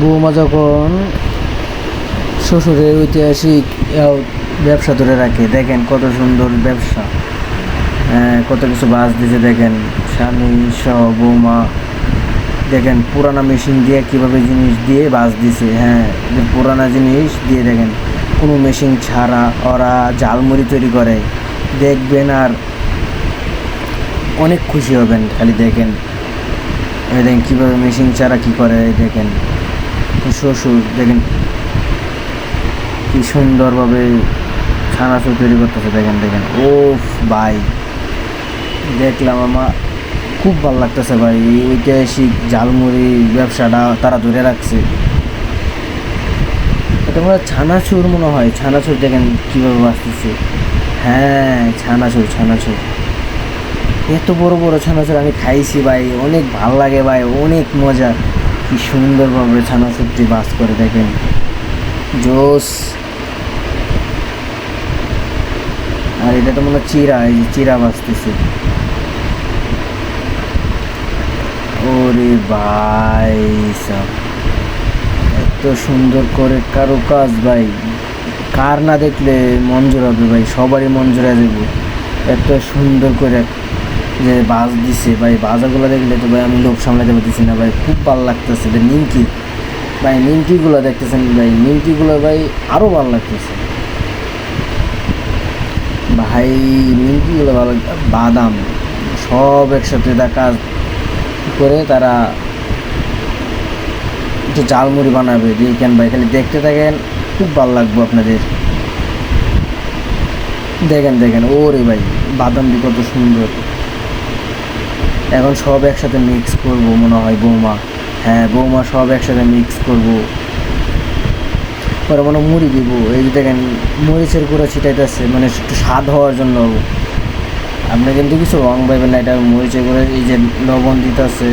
বৌমা যখন শ্বশুরের ঐতিহাসিক ব্যবসা ধরে রাখে, দেখেন কত সুন্দর ব্যবসা। কত কিছু বাস দিছে, দেখেন স্বামী সহ বৌমা, দেখেন পুরানা মেশিন দিয়ে কীভাবে জিনিস দিয়ে বাস দিছে হ্যাঁ পুরানা জিনিস দিয়ে দেখেন কোনো মেশিন ছাড়া ওরা জালমুড়ি তৈরি করে। দেখবেন আর অনেক খুশি হবেন, খালি দেখেন। দেখেন কীভাবে মেশিন ছাড়া কী করে দেখেন। শ্বশুর দেখেন। কি সুন্দরভাবে ছানাচুর তৈরি করতেছে, দেখেন দেখেন। ও ভাই, দেখলাম আমার খুব ভালো লাগতেছে ভাই। ঐতিহাসিক ঝালমুড়ি ব্যবসাটা তারা ধরে রাখছে। এটা মনে ছানাচুর মনে হয়। ছানাচুর দেখেন কীভাবে বাঁচতেছে। হ্যাঁ ছানাচুর ছানাচুর। এত বড় বড় ছানাচুর আমি খাইছি ভাই। অনেক ভালো লাগে ভাই, অনেক মজা। কি সুন্দরভাবে ছানাচুরটি বাস করে দেখেন। জোস। আর এটা তো মনে হয় চিরা, এই যে চিরা বাজতেছে ওরে ভাই এত সুন্দর করে কারও কাজ ভাই। কার না দেখলে মন জোড়াবে ভাই, সবারই জোড়া দেবো। এত সুন্দর করে যে বাজ দিছে, ভাই বাজাগুলো দেখলে তো ভাই আমি লোভ সামলাতে পারতেছি না, ভাই, খুব ভালো লাগতেছে যে নিমকি। ভাই, নিমকিগুলো দেখতেছেন, ভাই, নিমকিগুলো, ভাই আরও ভালো লাগতেছে। ভাই, নিমকিগুলো ভালো বাদাম, সব একসাথে দেখা করে তারা একটু ঝালমুড়ি বানাবে কেন ভাই, খালি দেখতে থাকেন, খুব ভালো লাগবে আপনাদের। দেখেন দেখেন, ওরে ভাই, বাদাম বাদামটি কত সুন্দর। এখন সব একসাথে মিক্স করব মনে হয় বৌমা। হ্যাঁ বৌমা সব একসাথে মিক্স করব। পরে মনে মুড়ি দিব। এই যে দেখেন, মরিচের গুঁড়ো ছিটাইতেছে মানে একটু স্বাদ হওয়ার জন্য। আপনি কিন্তু কিছু রং পাইবেন না, এটা মরিচের গুঁড়ো, এই যে লবণ দিতেছে।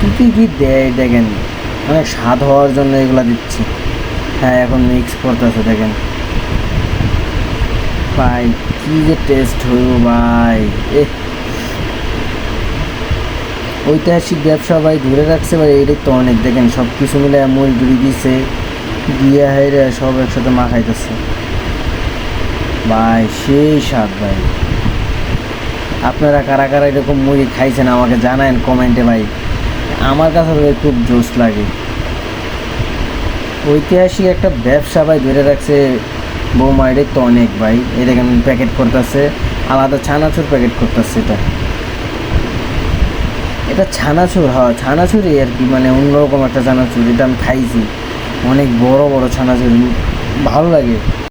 কী কী কী দেয় দেখেন? অনেক স্বাদ হওয়ার জন্য এগুলো দিচ্ছি। হ্যাঁ এখন মিক্স করতেছে, দেখেন। ভাই, কী যে টেস্ট হইব ভাই। এ ঐতিহাসিক ব্যবসা ভাই ধরে রাখছে ভাই, এটাই তো অনেক। দেখেন সব কিছু মিলে মুড়ি টুড়ি দিছে দিয়ে হাইরে সব একসাথে মা মাখাইতেছে ভাই, সেই স্বাদ ভাই। আপনারা কারা কারা এরকম মুড়ি খাইছেন আমাকে জানান কমেন্টে ভাই। আমার কাছে খুব জোশ লাগে। ঐতিহাসিক একটা ব্যবসা ভাই ধরে রাখছে, বৌমা এটাই তো অনেক ভাই। দেখেন প্যাকেট করতেছে, আলাদা ছানাচুর প্যাকেট করতেছে এটা। এটা ছানাচুর হ ছানাছুরি আর কি মানে অন্যরকম একটা ছানাচুর এটা আমি খাইছি। অনেক বড় বড় ছানাছুরি, ভালো লাগে।